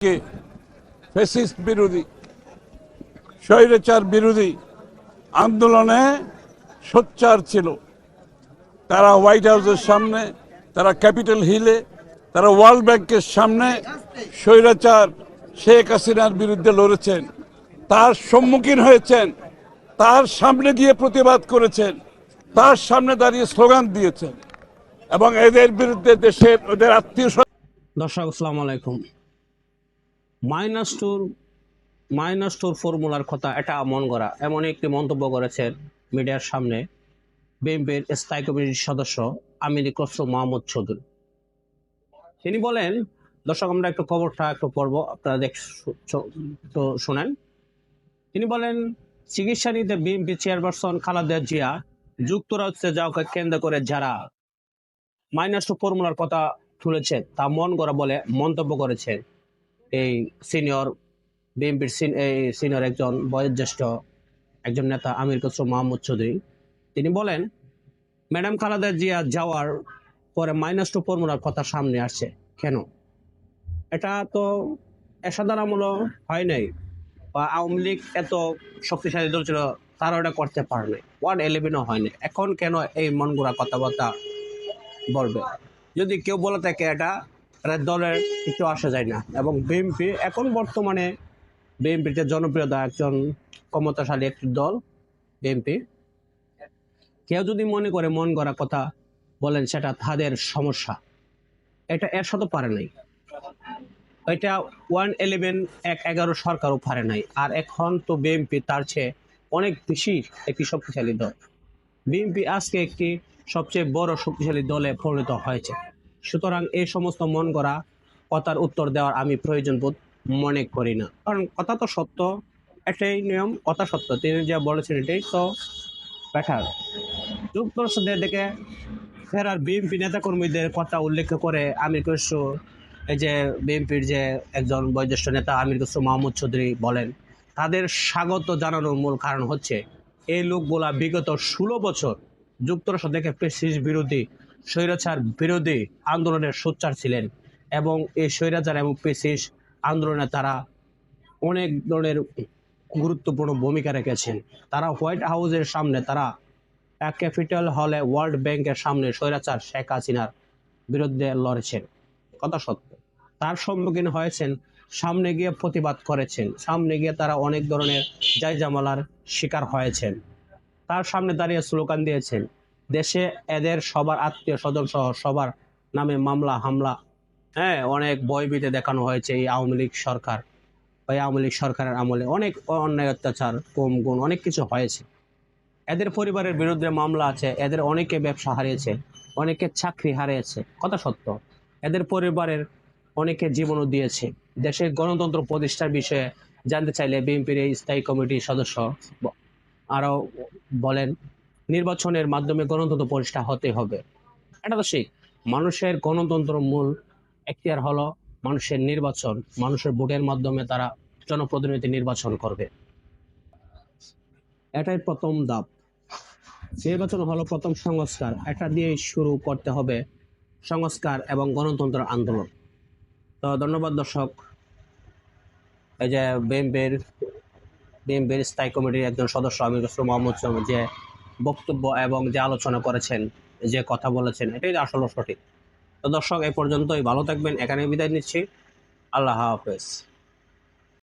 কে? Fascist বিরোধী, স্বৈরাচার বিরোধী আন্দোলনে সোচ্চার ছিল। তারা হোয়াইট হাউসের সামনে, তারা ক্যাপিটাল হিলে, তারা ওয়ার্ল্ড ব্যাংকের সামনে স্বৈরাচার শেখ হাসিনার বিরুদ্ধে লড়েছেন। তার সম্মুখীন হয়েছেন, তার সামনে গিয়ে প্রতিবাদ করেছেন, তার সামনে দাঁড়িয়ে স্লোগান দিয়েছেন এবং এদের বিরুদ্ধে দেশের, ওদের আত্মীয় দর্শক, আসসালামু আলাইকুম। মাইনাস টুর মাইনাস টুর ফর্মুলার কথা এটা মন করা। এমন একটি মন্তব্য করেছেন মিডিয়ার সামনে বিএনপির স্থায়ী কমিটির সদস্য আমির খসরু মাহমুদ চৌধুরী। তিনি বলেন, দর্শক, আমরা একটু খবরটা একটু পড়ব, আপনারা দেখ তো শোনেন। তিনি বলেন, চিকিৎসা নিতে বিএনপি চেয়ারপারসন খালেদা জিয়া যুক্তরাষ্ট্রে যাওয়াকে কেন্দ্র করে যারা মাইনাস টু ফর্মুলার কথা তুলেছে তা মন করা বলে মন্তব্য করেছেন। এই সিনিয়র বিএনপির এই সিনিয়র একজন বয়োজ্যেষ্ঠ একজন নেতা আমির খসরু মাহমুদ চৌধুরী। তিনি বলেন, ম্যাডাম খালেদা জিয়া যাওয়ার পরে মাইনাস টু ফর্মুলার কথা সামনে আসছে। কেন? এটা তো অসাধারণমূলক হয় নাই বা আওয়ামী লীগ এত শক্তিশালী দল ছিল তারা ওটা করতে পারে নাই। ওয়ার্ড ইলেভেনও হয়নি এখন কেন এই মনগুড়া কথাবার্তা বলবে? যদি কেউ বলে থাকে এটা এটা দলের কিছু আসা যায় না। এবং বিএনপি এখন বর্তমানে বিএনপিতে জনপ্রিয়তা একজন ক্ষমতাশালী একটি দল বিএনপি কেউ যদি মনে করে মন গড়া কথা বলেন, সেটা তাদের সমস্যা। এটা এর সাথে পারে নাই। এটা ওয়ান ইলেভেন এক এগারো সরকারও পারে নাই। আর এখন তো বিএনপি তার চেয়ে অনেক বেশি একটি শক্তিশালী দল। বিএনপি আজকে একটি সবচেয়ে বড় শক্তিশালী দলে পরিণত হয়েছে। সুতরাং এই সমস্ত মন করা কথার উত্তর দেওয়ার আমি প্রয়োজন বোধ মনে করি না। কারণ কথা তো সত্য এটাই নিয়ম, কথা সত্য। তিনি যা বলেছেন এটাই তো বেটার যুক্তরাষ্ট্রের দিকে ফেরার বিএনপি নেতাকর্মীদের কথা উল্লেখ করে আমির খসরু এই যে বিএনপির যে একজন বয়োজ্যেষ্ঠ নেতা আমির খসরু মাহমুদ চৌধুরী বলেন, তাদের স্বাগত জানানোর মূল কারণ হচ্ছে, এই লোকগুলা বিগত ষোলো বছর যুক্তরাষ্ট্র থেকে পেশিস বিরোধী স্বৈরাচার বিরোধী আন্দোলনের সোচ্চার ছিলেন এবং এই স্বৈরাচার এবং পেশিস আন্দোলনে তারা অনেক ধরনের গুরুত্বপূর্ণ ভূমিকা রেখেছেন। তারা হোয়াইট হাউসের সামনে, তারা ক্যাপিটাল হলে ওয়ার্ল্ড ব্যাংকের সামনে স্বৈরাচার শেখ হাসিনার বিরুদ্ধে লড়েছেন। কথা সত্য। তার সম্মুখীন হয়েছেন, সামনে গিয়ে প্রতিবাদ করেছেন, সামনে গিয়ে তারা অনেক ধরনের জায়জামালার শিকার হয়েছেন। তার সামনে দাঁড়িয়ে স্লোগান দিয়েছেন দেশে এদের সবার আত্মীয় স্বজন সহ সবার নামে মামলা, হামলা হ্যাঁ অনেক ভয়ভীতি দেখানো হয়েছে এই আওয়ামী লীগ সরকার বা আওয়ামী লীগ সরকারের আমলে। অনেক অন্যায়, অত্যাচার কম গুণ অনেক কিছু হয়েছে। এদের পরিবারের বিরুদ্ধে মামলা আছে, এদের অনেকে ব্যবসা হারিয়েছে, অনেকে চাকরি হারিয়েছে, কথা সত্য। এদের পরিবারের অনেকে জীবনও দিয়েছে। দেশের গণতন্ত্র প্রতিষ্ঠার বিষয়ে জানতে চাইলে বিএনপির এই স্থায়ী কমিটির সদস্য আরও বলেন। নির্বাচনের মাধ্যমে গণতন্ত্র প্রতিষ্ঠা হতে হবে। এটা তো ঠিক। মানুষের গণতন্ত্র মূল এখতিয়ার হলো মানুষের নির্বাচন। মানুষের ভোটের মাধ্যমে তারা জনপ্রতিনিধি নির্বাচন করবে। এটাই প্রথম ধাপ। নির্বাচন হলো প্রথম সংস্কার। এটা দিয়ে শুরু করতে হবে সংস্কার এবং গণতন্ত্র আন্দোলন। তো ধন্যবাদ দর্শক। এই যে বিএনপির বিএনপির স্থায়ী কমিটির একজন সদস্য খসরু মোহাম্মদ যে বক্তব্য এবং যে আলোচনা করেছেন, যে কথা বলেছেন, এটাই আসলে সঠিক। তো দর্শক, এ পর্যন্তই। ভালো থাকবেন। এখানে বিদায় নিচ্ছি। আল্লাহ হাফেজ।